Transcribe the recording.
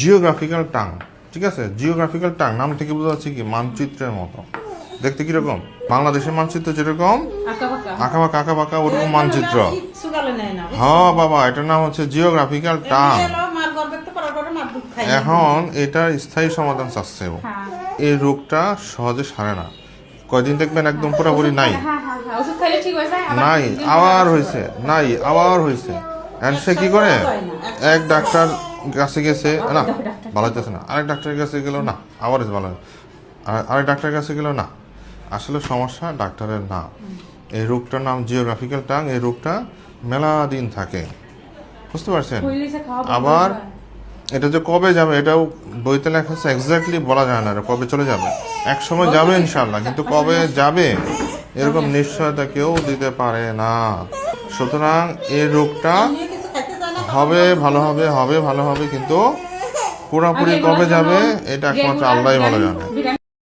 Geographical tongue ঠিক আছে? Geographical tongue নাম থেকে বোঝা যাচ্ছে কি? মানচিত্রের মতো। দেখতে কীরকম? বাংলাদেশের মানচিত্র যেরকম? আঁকা বাঁকা আঁকা বাঁকা ওরকম মানচিত্র। হ্যাঁ বাবা এটার নাম হচ্ছে জিওগ্রাফিক্যাল টাং এখন এটার স্থায়ী সমাধান চাচ্ছে। হ্যাঁ। এই রোগটা সহজে সারে না। কয়দিন দেখবেন একদম পুরোপুরি নাই। হ্যাঁ হ্যাঁ নাই আবার হয়েছে নাই আবার হয়েছে সে কি করে? এক ডাক্তার কাছে গেছে না ভালো হইতেছে না। আরেক ডাক্তারের কাছে গেল না আবার ভালো আরেক ডাক্তারের কাছে গেল না আসলে সমস্যা ডাক্তারের না। এই রোগটার নাম জিওগ্রাফিক্যাল টাং এই রোগটা মেলা দিন থাকে। বুঝতে পারছেন? আবার এটা যে কবে যাবে এটাও বইতে লেখা আছে এক্স্যাক্টলি বলা যায় না কবে চলে যাবে। এক সময় যাবে ইনশাল্লাহ কিন্তু কবে যাবে এরকম নিশ্চয়তা কেউ দিতে পারে না। সুতরাং এই রোগটা হবে ভালো হবে হবে ভালো হবে কিন্তু পুরোপুরি কবে যাবে এটা একমাত্র আল্লাহ ভালো জানে।